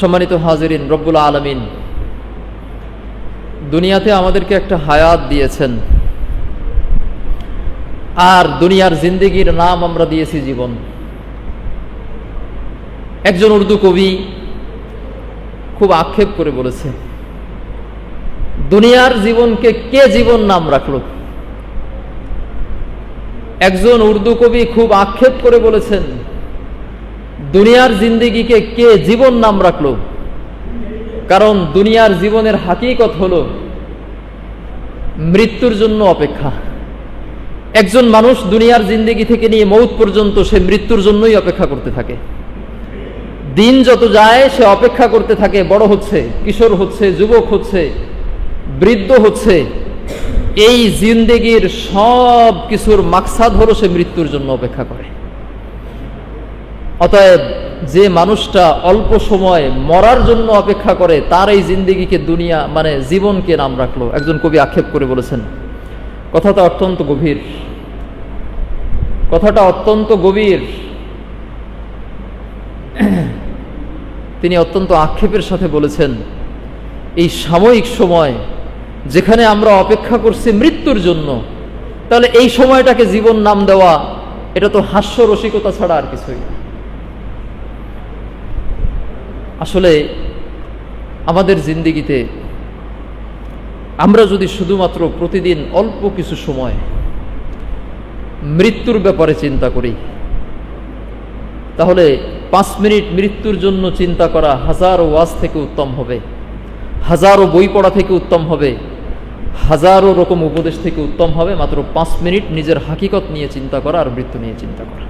সম্মানিত হাজিরিন, রব্বুল আলমিন, দুনিয়াতে আমাদেরকে একটা হায়াত দিয়েছেন। আর দুনিয়ার জিন্দিগির নাম আমরা দিয়েছি জীবন। একজন উর্দু কবি খুব আক্ষেপ করে বলেছে, দুনিয়ার জীবনকে কে জীবন নাম রাখল? একজন উর্দু কবি খুব আক্ষেপ করে বলেছেন দুনিয়ার জিন্দিগিকে কে জীবন নাম রাখল? কারণ দুনিয়ার জীবনের হাকিকত হলো মৃত্যুর জন্য অপেক্ষা। একজন মানুষ দুনিয়ার জিন্দিগি থেকে নিয়ে মৌত পর্যন্ত সে মৃত্যুর জন্যই অপেক্ষা করতে থাকে। দিন যত যায়, সে অপেক্ষা করতে থাকে, বড় হচ্ছে, কিশোর হচ্ছে, যুবক হচ্ছে, বৃদ্ধ হচ্ছে। এই জিন্দেগির সব কিছুর মাকসাদ হলো সে মৃত্যুর জন্য অপেক্ষা করে। অতএব যে মানুষটা অল্প সময় মরার জন্য অপেক্ষা করে, তার এই জিন্দিগিকে দুনিয়া মানে জীবনকে নাম রাখল। একজন কবি আক্ষেপ করে বলেছেন, কথাটা অত্যন্ত গভীর। কথাটা অত্যন্ত গভীর। তিনি অত্যন্ত আক্ষেপের সাথে বলেছেন, এই সাময়িক সময় যেখানে আমরা অপেক্ষা করছি মৃত্যুর জন্য, তাহলে এই সময়টাকে জীবন নাম দেওয়া, এটা তো হাস্য রসিকতা ছাড়া আর কিছুই না। আসলে আমাদের জিন্দিগিতে আমরা যদি শুধুমাত্র প্রতিদিন অল্প কিছু সময় মৃত্যুর ব্যাপারে চিন্তা করি, তাহলে পাঁচ মিনিট মৃত্যুর জন্য চিন্তা করা হাজারো ওয়াজ থেকে উত্তম হবে, হাজারো বই পড়া থেকে উত্তম হবে, হাজারো রকম উপদেশ থেকে উত্তম হবে, মাত্র পাঁচ মিনিট নিজের হাকিকত নিয়ে চিন্তা করা আর মৃত্যু নিয়ে চিন্তা করা।